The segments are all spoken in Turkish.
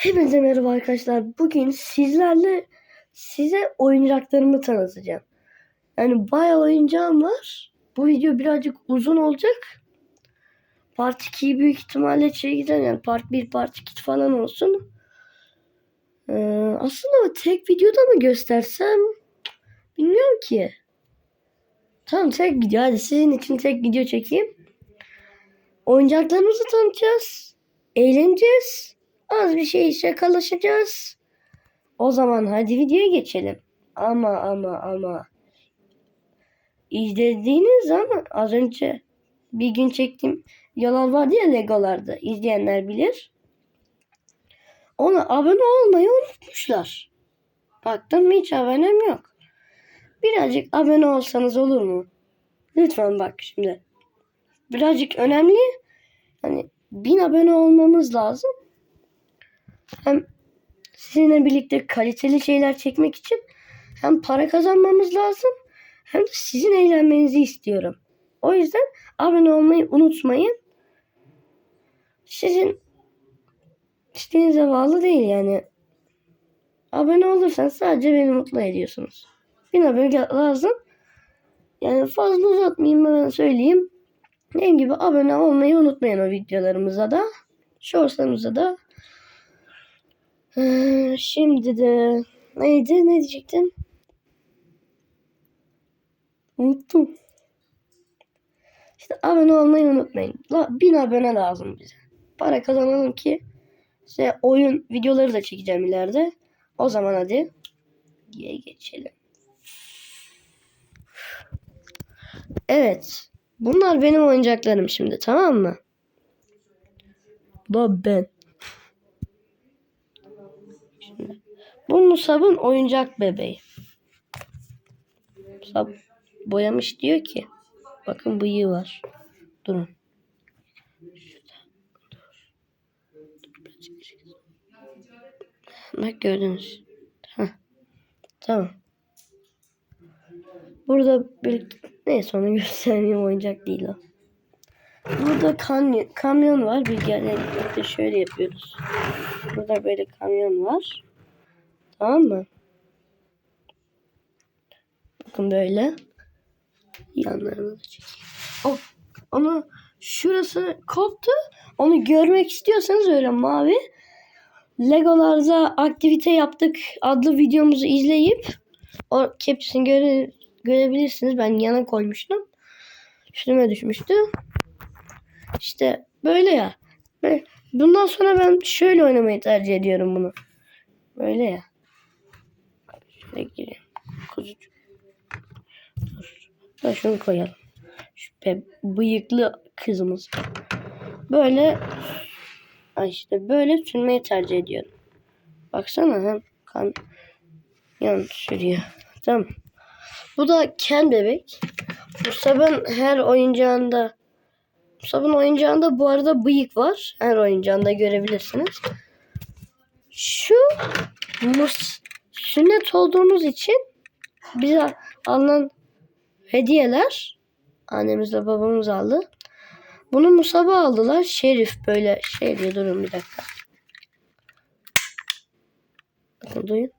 Hepinize merhaba arkadaşlar. Bugün sizlerle size oyuncaklarımı tanıtacağım. Yani bayağı oyuncağım var. Bu video birazcık uzun olacak. Part 2'yi büyük ihtimalle çekeceğim. Yani part 1, part 2 falan olsun. Ee, aslında tek videoda mı göstersem bilmiyorum ki. Tamam tek video. Hadi sizin için tek video çekeyim. Oyuncaklarımızı tanıtacağız. Eğleneceğiz. Az bir şey şakalaşacağız. O zaman hadi videoya geçelim. Ama ama ama. İzlediğiniz zaman az önce bir gün çektiğim videolar vardı ya Legolarda. İzleyenler bilir. Ona abone olmayı unutmuşlar. Baktım hiç abonem yok. Birazcık abone olsanız olur mu? Lütfen bak şimdi. Birazcık önemli. Hani bin abone olmamız lazım hem sizinle birlikte kaliteli şeyler çekmek için hem para kazanmamız lazım hem de sizin eğlenmenizi istiyorum. O yüzden abone olmayı unutmayın. Sizin isteğinize bağlı değil yani. Abone olursanız sadece beni mutlu ediyorsunuz. Bin abone lazım. Yani fazla uzatmayayım ben söyleyeyim. Dediğim gibi abone olmayı unutmayın o videolarımıza da. Shortslarımıza da. Ee, şimdi de neydi? Ne diyecektim? Unuttum. İşte abone olmayı unutmayın. La, bin abone lazım bize. Para kazanalım ki size oyun videoları da çekeceğim ileride. O zaman hadi diye geçelim. Evet. Bunlar benim oyuncaklarım şimdi tamam mı? Bu ben. Bu Musab'ın oyuncak bebeği. Musab boyamış diyor ki. Bakın bıyığı var. Durun. Bak gördünüz. Tamam. Burada bir neyse onu göstermeyeyim oyuncak değil o. Burada kamyon, kamyon var. Bir birlikte şöyle yapıyoruz. Burada böyle kamyon var. Tamam mı? Bakın böyle. Yanlarını da çekeyim. Oh, onu şurası koptu. Onu görmek istiyorsanız öyle mavi. Legolarda aktivite yaptık adlı videomuzu izleyip o kepçesini göre, görebilirsiniz. Ben yana koymuştum. Üstüme düşmüştü. İşte böyle ya. Bundan sonra ben şöyle oynamayı tercih ediyorum bunu. Böyle ya. Şöyle gireyim. Kuzucuk. Dur. Da şunu koyalım. Şu bıyıklı kızımız. Böyle işte böyle sürmeyi tercih ediyorum. Baksana hem kan yan sürüyor. Tamam. Bu da Ken bebek. Musab'ın her oyuncağında Musab'ın oyuncağında bu arada bıyık var. Her oyuncağında görebilirsiniz. Şu mus sünnet olduğumuz için bize alınan hediyeler annemizle babamız aldı. Bunu Musab'a aldılar. Şerif böyle şey diyor. Durun bir dakika. Bakın duyun.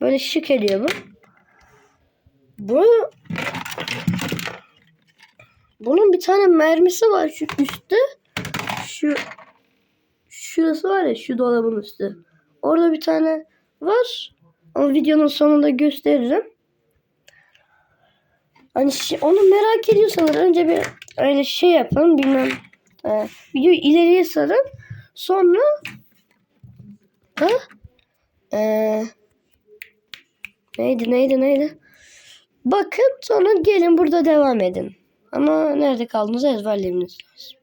Böyle şık ediyor bu. Bu bunun bir tane mermisi var şu üstte. Şu şurası var ya şu dolabın üstü. Orada bir tane var. Ama videonun sonunda gösteririm. Hani şi- onu merak ediyorsanız önce bir öyle şey yapın bilmem. E, videoyu ileriye sarın. Sonra ha? E, neydi neydi neydi? Bakın sonra gelin burada devam edin. Ama nerede kaldığınızı ezberlemeniz lazım.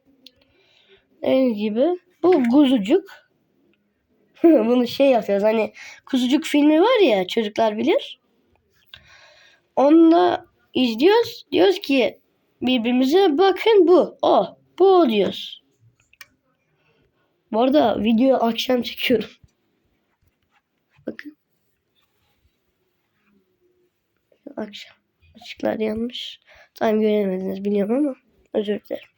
Dediğim gibi bu kuzucuk. Bunu şey yapıyoruz hani kuzucuk filmi var ya çocuklar bilir. Onunla izliyoruz. Diyoruz ki birbirimize bakın bu. O. Bu o diyoruz. Bu arada videoyu akşam çekiyorum. Bakın. Akşam. Işıklar yanmış. Tam göremediniz biliyorum ama özür dilerim.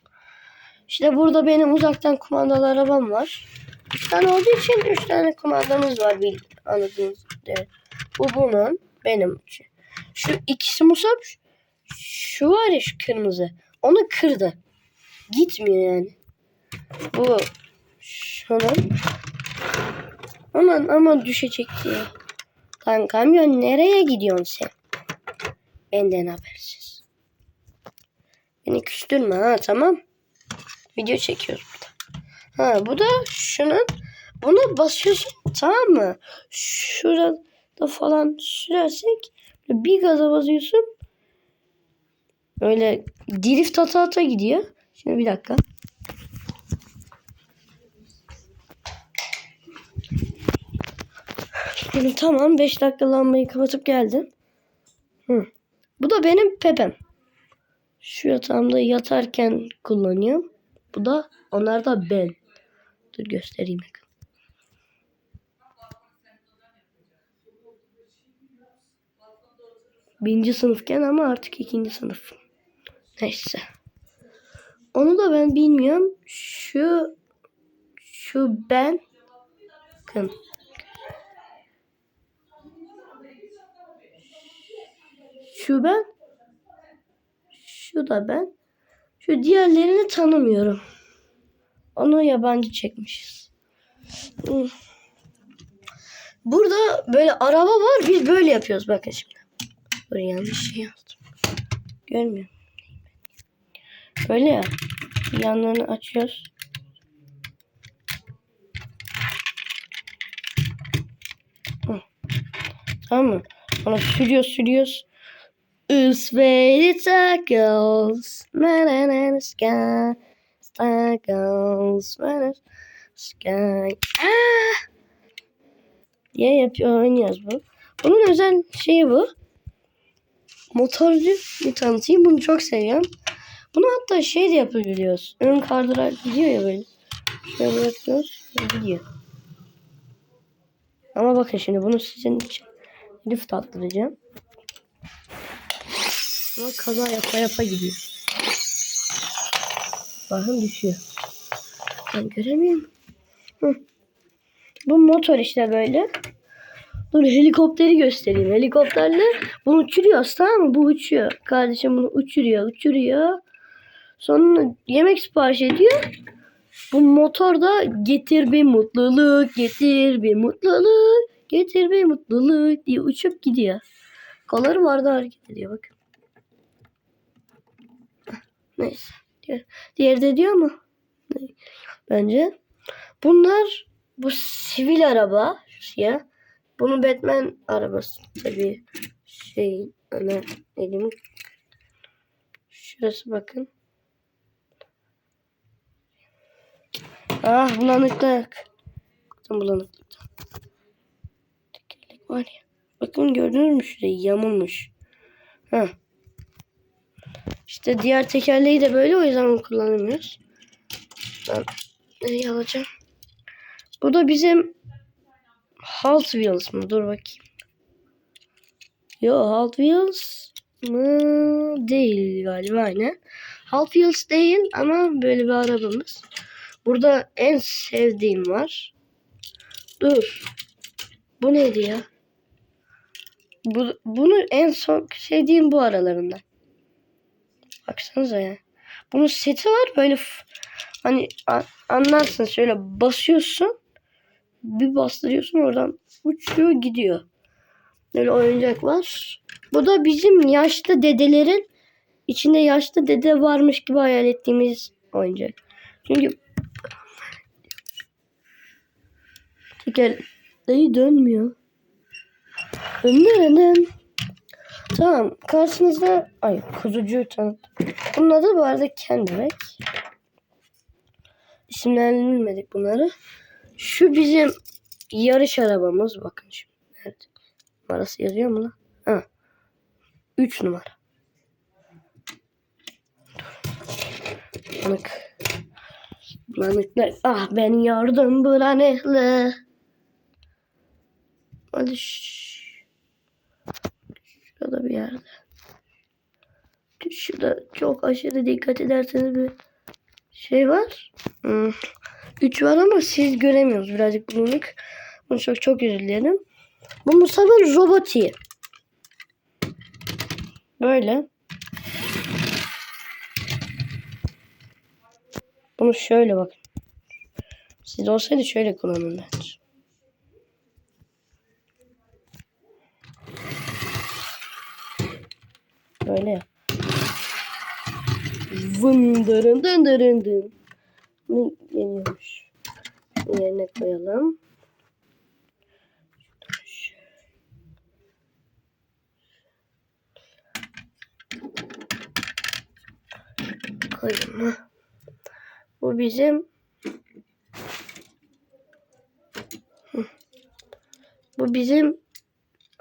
İşte burada benim uzaktan kumandalı arabam var. Üç tane olduğu için üç tane kumandamız var bil anladığınız üzere. Bu bunun benim için. Şu ikisi Musab şu var ya şu kırmızı. Onu kırdı. Gitmiyor yani. Bu şunun. Aman aman düşecek diye. Lan kamyon nereye gidiyorsun sen? Benden habersiz. Beni küstürme ha tamam. Video çekiyoruz burada. Ha bu da şunun. Buna basıyorsun tamam mı? Şurada falan sürersek bir gaza basıyorsun. Böyle drift ata ata gidiyor. Şimdi bir dakika. Şimdi tamam 5 dakika lambayı kapatıp geldim. Hı. Bu da benim Pepem. Şu yatağımda yatarken kullanıyorum. Bu da onlar da ben. Dur göstereyim. Birinci sınıfken ama artık ikinci sınıf. Neyse. Onu da ben bilmiyorum. Şu şu ben bakın. Şu ben. Şu da ben. Şu diğerlerini tanımıyorum. Onu yabancı çekmişiz. Hmm. Burada böyle araba var. Biz böyle yapıyoruz. Bakın şimdi. Dur yanlış şey yazdım. Görmüyor musun? Böyle ya. Yanlarını açıyoruz. Tamam mı? Sonra sürüyoruz sürüyoruz. Üsveyli circles. Man in the sky. Circles. İn the sky. Ah! diye yapıyor oynuyoruz bu. Bunun özel şeyi bu. Motorcu bir tanıtayım. Bunu çok seviyorum. Bunu hatta şey de yapabiliyoruz. Ön kardıra gidiyor ya böyle. Şöyle bırakıyoruz. Gidiyor. Ama bakın şimdi bunu sizin için lift attıracağım. Ama kaza yapa yapa gidiyor. Bakın düşüyor. Ben göremiyorum. Bu motor işte böyle. Dur helikopteri göstereyim. Helikopterle bunu uçuruyoruz tamam mı? Bu uçuyor. Kardeşim bunu uçuruyor, uçuruyor. Sonra yemek sipariş ediyor. Bu motor da getir bir mutluluk, getir bir mutluluk, getir bir mutluluk diye uçup gidiyor. Kolları vardı hareket ediyor bakın. Neyse. Diğer, diğeri de diyor mu? Bence. Bunlar bu sivil araba ya. Bunun Batman arabası tabii şey ana elim şurası bakın. Ah bulanıklık. Tam bulanıklıktan. Tekerlek var ya. Bakın gördünüz mü şurayı yamulmuş. Ha. İşte diğer tekerleği de böyle o yüzden onu kullanamıyoruz. Ben neyi alacağım? Bu da bizim Hot Wheels mı? Dur bakayım. Yo Hot Wheels mı? Değil galiba aynen. Hot Wheels değil ama böyle bir arabamız. Burada en sevdiğim var. Dur. Bu neydi ya? Bu, bunu en son sevdiğim bu aralarında. Baksanıza ya. Bunun seti var böyle hani anlarsın şöyle basıyorsun bir bastırıyorsun oradan uçuyor gidiyor. Böyle oyuncak var. Bu da bizim yaşlı dedelerin içinde yaşlı dede varmış gibi hayal ettiğimiz oyuncak. Çünkü tekerleği dönmüyor. Dönüyor Tamam. Karşınızda ay kuzucuğu tanıt. Bunun adı bu arada Kendrick. İsimlendirmedik bunları. Şu bizim yarış arabamız. Bakın şu. Nerede? Numarası yazıyor mu lan? Ha. 3 numara. Bulanık. Bulanıklar. Ah ben yardım bulanıklı. Hadi şş. Şurada bir yerde. Şurada çok aşırı dikkat ederseniz bir şey var. 3 var ama siz göremiyoruz birazcık bulunuk. Bunu çok çok özür dilerim. Bu Musab'ın roboti. Böyle. Bunu şöyle bakın. Siz olsaydı şöyle kullanın bence. Böyle ya. Vındırın dın. Ne geliyormuş? Bunu yerine koyalım. Koyalım. Bu bizim. Bu bizim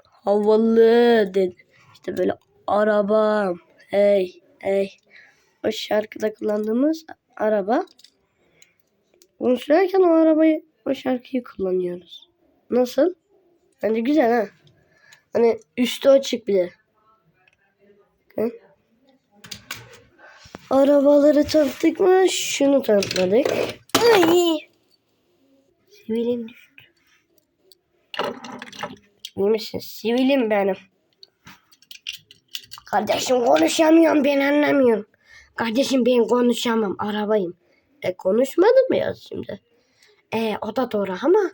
havalı dedi. İşte böyle arabam. Hey hey. O şarkıda kullandığımız araba. Bunu sürerken o arabayı, o şarkıyı kullanıyoruz. Nasıl? Bence güzel ha. Hani üstü açık de. Bakın. Arabaları tanıttık mı? Şunu tanıtmadık. Ay. Sivilim düştü. İyi misin? Sivilim benim. Kardeşim konuşamıyorum ben anlamıyorum. Kardeşim ben konuşamam arabayım. E konuşmadın mı ya şimdi? E o da doğru ama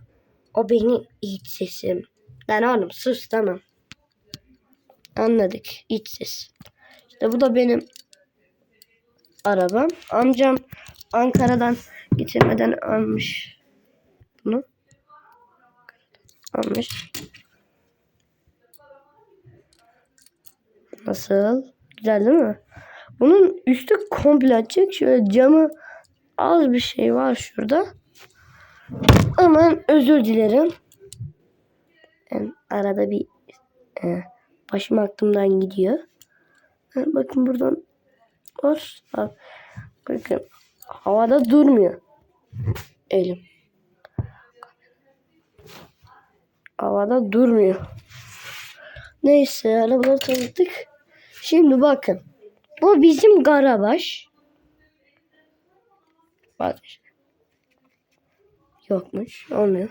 o benim iç sesim. Lan oğlum sus tamam. Anladık iç ses. İşte bu da benim arabam. Amcam Ankara'dan getirmeden almış bunu. Almış. Nasıl? Güzel değil mi? Bunun üstü komple açık. Şöyle camı az bir şey var şurada. Aman özür dilerim. Yani arada bir e, başım aklımdan gidiyor. Ha, bakın buradan var. Bak, bakın havada durmuyor. Elim. Havada durmuyor. Neyse arabaları tanıttık. Şimdi bakın. Bu bizim Garabaş. Bak. Yokmuş. Olmuyor.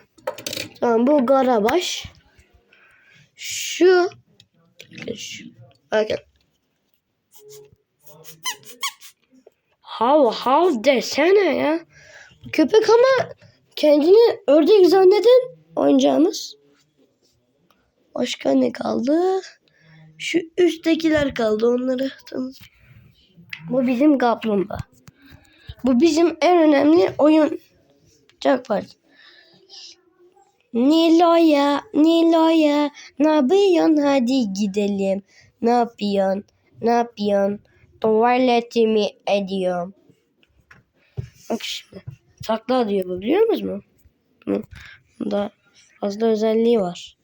Tamam bu Garabaş. Şu. Şu. Bakın. Hav hav desene ya. Köpek ama kendini ördek zanneden oyuncağımız. Başka ne kaldı? Şu üsttekiler kaldı. Onları tanıt. Bu bizim kaplumbağa. Bu bizim en önemli oyuncak var. Nilo'ya, Nilo'ya, ne yapıyorsun? Hadi gidelim. Ne yapıyorsun? Ne yapıyorsun? Tuvaletimi ediyorum. Bak şimdi. Takla diyor bu biliyor musunuz? Bunda fazla özelliği var.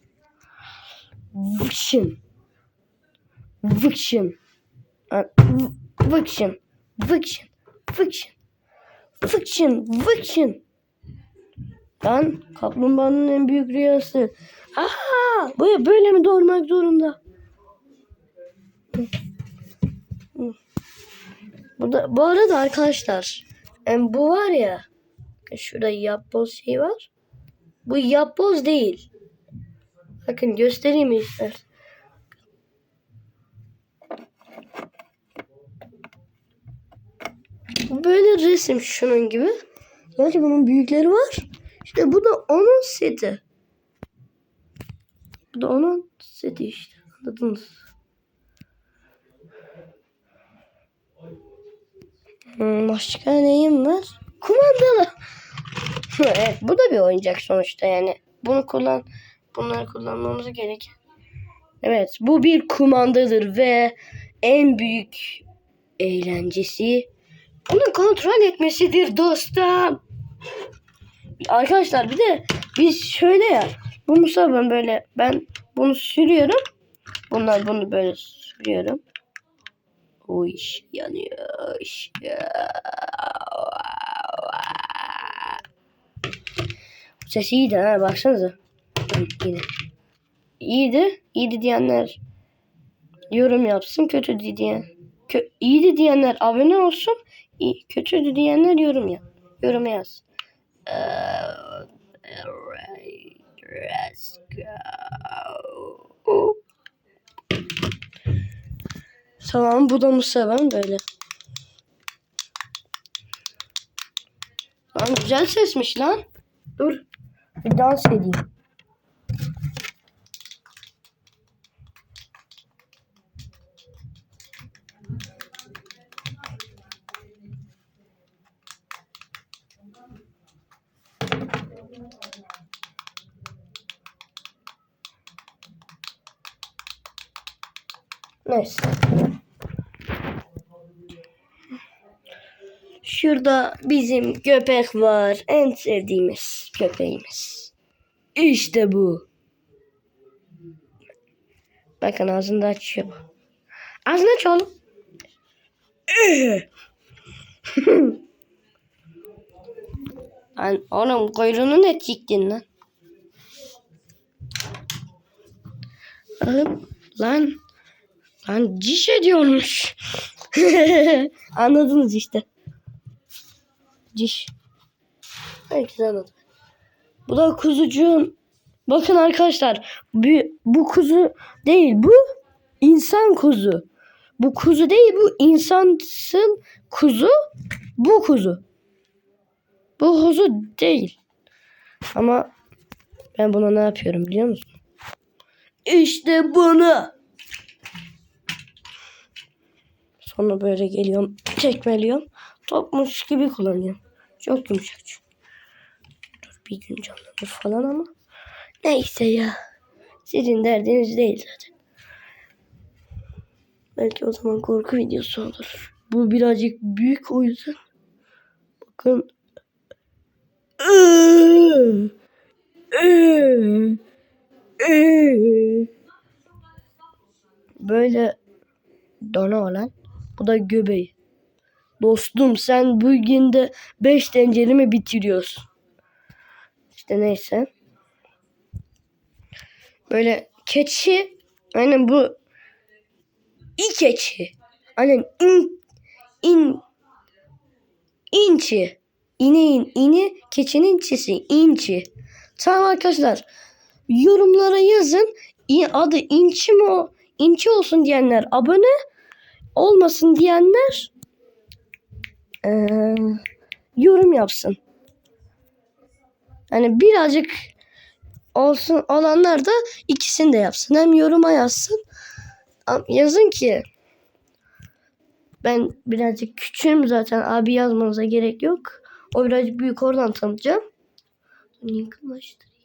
Vıkşın. Vıkşın. Vıkşın. Vıkşın. Vıkşın. Vıkşın. Vıkşın. Ben kaplumbağanın en büyük rüyası. Aha! Böyle, böyle mi doğurmak zorunda? Bu, da, bu arada arkadaşlar yani bu var ya şurada yapboz şey var. Bu yapboz değil. Bakın göstereyim ister. Böyle resim şunun gibi. Belki bunun büyükleri var. İşte bu da onun seti. Bu da onun seti işte. Anladınız. Hmm, başka neyim var? Kumandalı. evet, bu da bir oyuncak sonuçta yani. Bunu kullan, bunları kullanmamız gerek. Evet, bu bir kumandadır ve en büyük eğlencesi bunu kontrol etmesidir dostum. Arkadaşlar bir de biz şöyle ya. Bu Musab'ın böyle ben bunu sürüyorum. Bunlar bunu böyle sürüyorum. O iş yanıyor. Iş. Ses iyiydi ha baksanıza. Yine. İyiydi. İyiydi diyenler yorum yapsın. Kötü diyen. Kö iyiydi diyenler abone olsun. İyi, kötüydü diyenler yorum yap. Yoruma yaz. Alright, let's go. Tamam bu da Musa'dan böyle. Lan güzel sesmiş lan. Dur. Bir dans edeyim. Neyse. Şurada bizim köpek var. En sevdiğimiz köpeğimiz. İşte bu. Bakın ağzını da açıyor. Ağzını aç oğlum. lan oğlum kuyruğunu ne çektin lan? Lan. Lan ciş ediyormuş. Anladınız işte. Ciş. Herkes anladı. Bu da kuzucuğun. Bakın arkadaşlar. Bu, bu kuzu değil. Bu insan kuzu. Bu kuzu değil. Bu insansın kuzu. Bu kuzu. Bu kuzu değil. Ama ben buna ne yapıyorum biliyor musun? İşte bunu. Sonra böyle geliyorum, tekmeliyorum. Topmuş gibi kullanıyorum. Çok yumuşak çünkü. Dur bir gün canlanır falan ama. Neyse ya. Sizin derdiniz değil zaten. Belki o zaman korku videosu olur. Bu birazcık büyük o yüzden. Bakın. Böyle dona olan bu da göbeği. Dostum sen bugün de 5 tenceremi bitiriyorsun. İşte neyse. Böyle keçi. Aynen bu. İ keçi. Aynen in. in inçi. İneğin ini, keçinin çisi. inçi. Tamam arkadaşlar. Yorumlara yazın. Adı inçi mi o? İnçi olsun diyenler abone olmasın diyenler eee, yorum yapsın. Hani birazcık olsun olanlar da ikisini de yapsın. Hem yoruma yazsın. Yazın ki ben birazcık küçüğüm zaten abi yazmanıza gerek yok. O birazcık büyük oradan tanıtacağım. Yakınlaştırayım.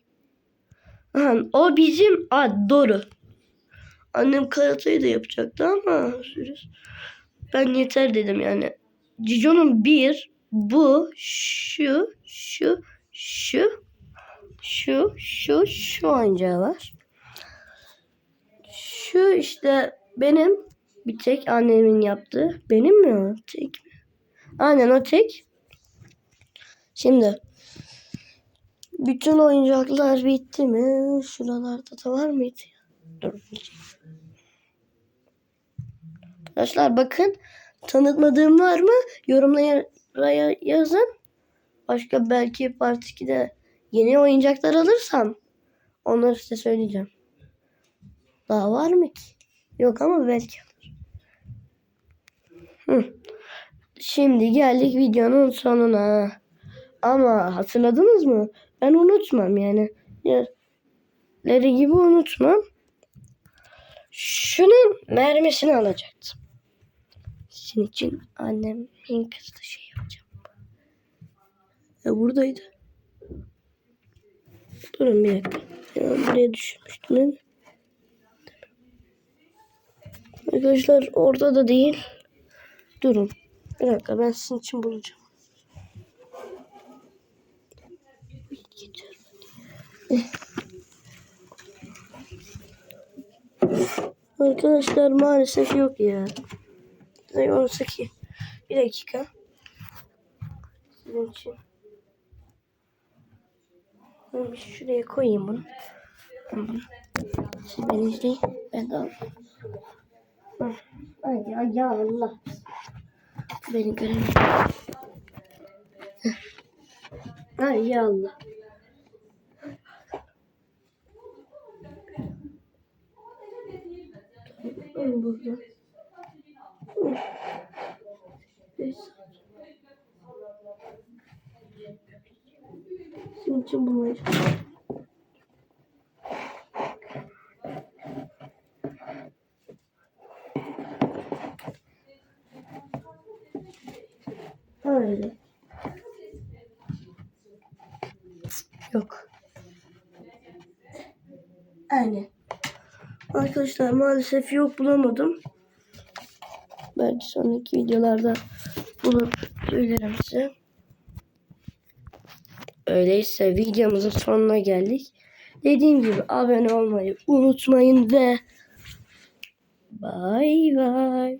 Aha, o bizim ad doğru. Annem karateyi de yapacaktı ama. Ben yeter dedim yani. Cico'nun bir, bu, şu, şu, şu, şu, şu, şu oyuncağı var. Şu işte benim bir tek annemin yaptığı. Benim mi o? Tek mi? Aynen o tek. Şimdi bütün oyuncaklar bitti mi? Şuralarda da var mıydı? Dur. Arkadaşlar bakın tanıtmadığım var mı? Yorumlara yazın. Başka belki Part 2'de yeni oyuncaklar alırsam onları size söyleyeceğim. Daha var mı ki? Yok ama belki. Hı. Şimdi geldik videonun sonuna. Ama hatırladınız mı? Ben unutmam yani. Yerleri gibi unutmam. Şunun mermisini alacaktım. Sizin için annemin kızdığı şey yapacağım. Ya buradaydı. Durun bir dakika. Ya buraya düşmüştüm? Arkadaşlar orada da değil. Durun. Bir dakika ben sizin için bulacağım. Arkadaşlar maalesef yok ya. Ne olsa ki. Bir dakika. Sizin için. Bir şuraya koyayım bunu. Tamam. Siz beni izleyin. Ben de. Hah. Ay ya, Allah. Beni göremiyor. Ay ya Allah. Burada. Saat. Senin için bulmayacağım. Öyle. Yok. Aynen. Arkadaşlar maalesef yok bulamadım. Belki sonraki videolarda bulup söylerim size. Öyleyse videomuzun sonuna geldik. Dediğim gibi abone olmayı unutmayın ve bay bay.